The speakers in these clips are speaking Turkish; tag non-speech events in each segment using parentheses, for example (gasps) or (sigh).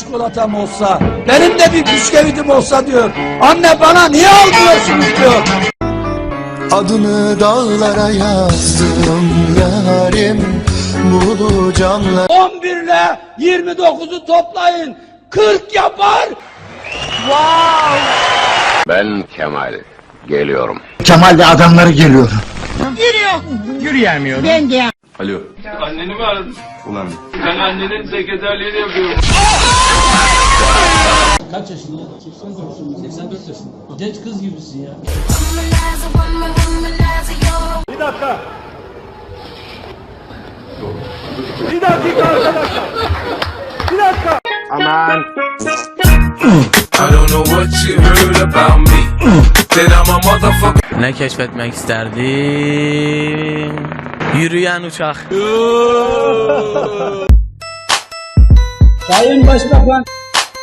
çikolatam olsa, benim de bir bisküvitim olsa diyor. Anne bana niye almıyorsunuz diyor. Adını dağlara yazdım yarim Bulu canlar 11 ile 29'u toplayın. 40 yapar. Ben Kemal. Geliyorum. Kemal'le adamları geliyor Alo. Anneni mi aradın? Ulan. Ben annenin sekreterliğini yapıyorum. Kaç yaşında? 84 84 yaşında. Genç kız gibisin ya. I don't know what you heard about me. That I'm a motherfucker. Ne keşfetmek isterdim? Yürüyen uçak. (laughs) Sayın Başbakan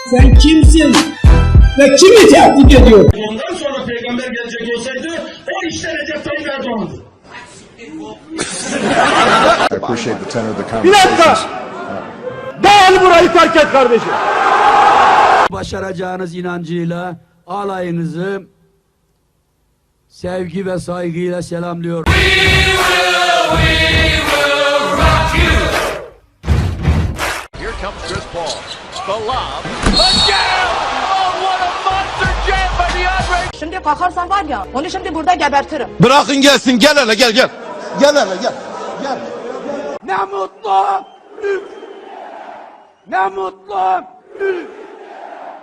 sen kimsin? Ve kimi tehdit ediyor? Ondan sonra peygamber gelecek olsaydı o işte Recep Tayyip Erdoğan'dı. Bir dakika. Dağıl burayı terk et kardeşim. Başaracağınız inancıyla alayınızı sevgi ve saygıyla selamlıyor. Şimdi kalkarsan var ya, onu şimdi burada gebertirim. Bırakın gelsin gel hele gel gel Gel hele gel Gel Ne mutlu! Ne mutlu!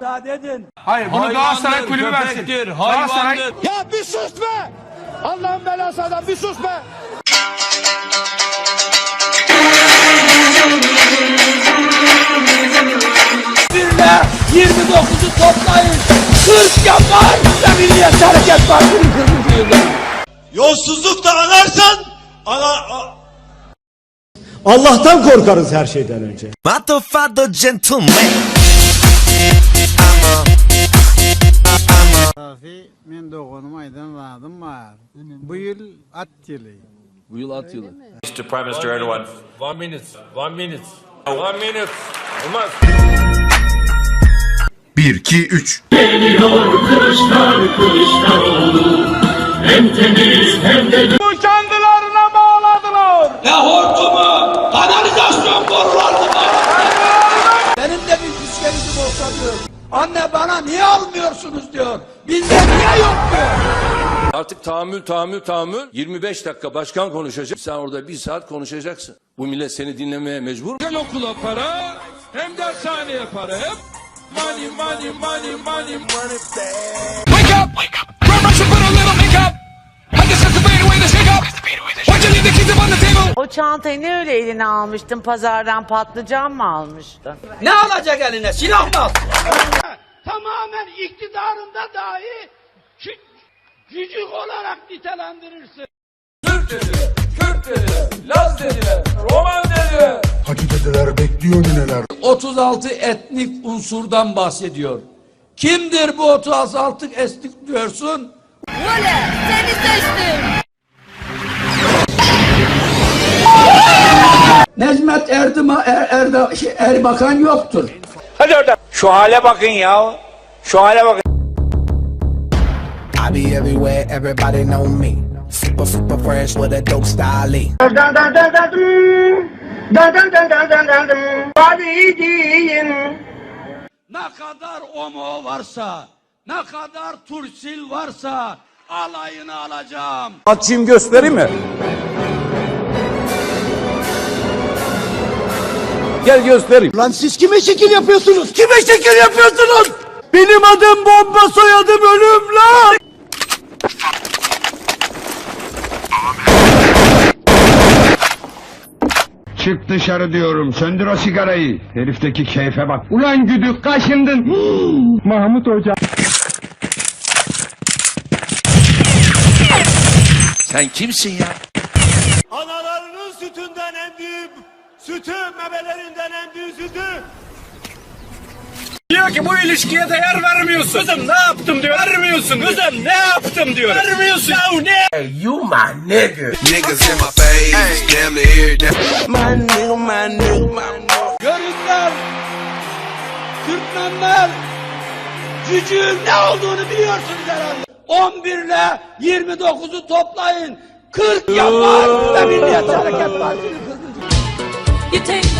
Müsaade edin. Hayır bunu Galatasaray kulübü versin. Galatasaray Ya bir sus be Allah'ın belası adam bir sus be Birle 29'u toplayın. 40 yapar ve Milliyetçi Hareket Partisi'nin 40. yılı. Yolsuzluk da anarsan ana... a- Allah'tan korkarız her şeyden önce. Father gentleman Safi, men doğanım aydan vadım var. Bu yıl at yılı. Bu yıl at yılı. Mr. Prime Minister Erdogan. One minute. One minute. One minute. Olmaz. 1 2 3 Kendilerine bağladılar. Ne hortumu, kanalizasyon borularını Anne bana niye almıyorsunuz diyor. Bizde niye yok diyor. Artık tahammül, tahammül, tahammül. 25 dakika başkan konuşacak. Sen orada bir saat konuşacaksın. Bu millet seni dinlemeye mecbur. Hem okula para, hem dershaneye para. Hep money, money, money, money, money. Wake up! Wake up! Grandma should put a little makeup. O çantayı ne öyle eline almıştın? Pazardan patlıcan mı almıştın? Ne alacak eline? Silah mı? Tamamen iktidarında dahi cücük olarak nitelendirirsin. Türk dediler, Kürt dediler, Laz dediler, Roman dediler. Hacı dedeler bekliyor nineler 36 etnik unsurdan bahsediyor. Kimdir bu 36 etnik diyorsun? Seni seçtim. Necmet Erdima, er, Erda, şey, Erbakan yoktur. Şu hale bakın ya. Şu hale bakın. I be everywhere, everybody know me. Super, super fresh with a dope style. Ne kadar omo varsa, ne kadar tursil varsa alayını alacağım. Açayım göstereyim mi? Gel göstereyim. Lan siz kime şekil yapıyorsunuz? Kime şekil yapıyorsunuz? Benim adım bomba soyadım ölüm lan. Çık dışarı diyorum. Söndür o sigarayı. Herifteki keyfe bak. Ulan güdük kaşındın. (gasps) Mahmut Hoca. Sen kimsin ya? Sütü, memelerinden en büyük sütü. Diyor ki bu ilişkiye değer vermiyorsun. Kızım ne yaptım diyor. Vermiyorsun. Kızım ne yaptım diyor. Vermiyorsun. Ya ne? You my nigga. Niggas in my face, damn near day. My nigga, my nigga, my nigga. Görünler Türkmenler cücüğün ne olduğunu biliyorsunuz herhalde. 11 ile 29'u toplayın. 40 yapar ve Milliyetçi Hareket Partisi'ni. You take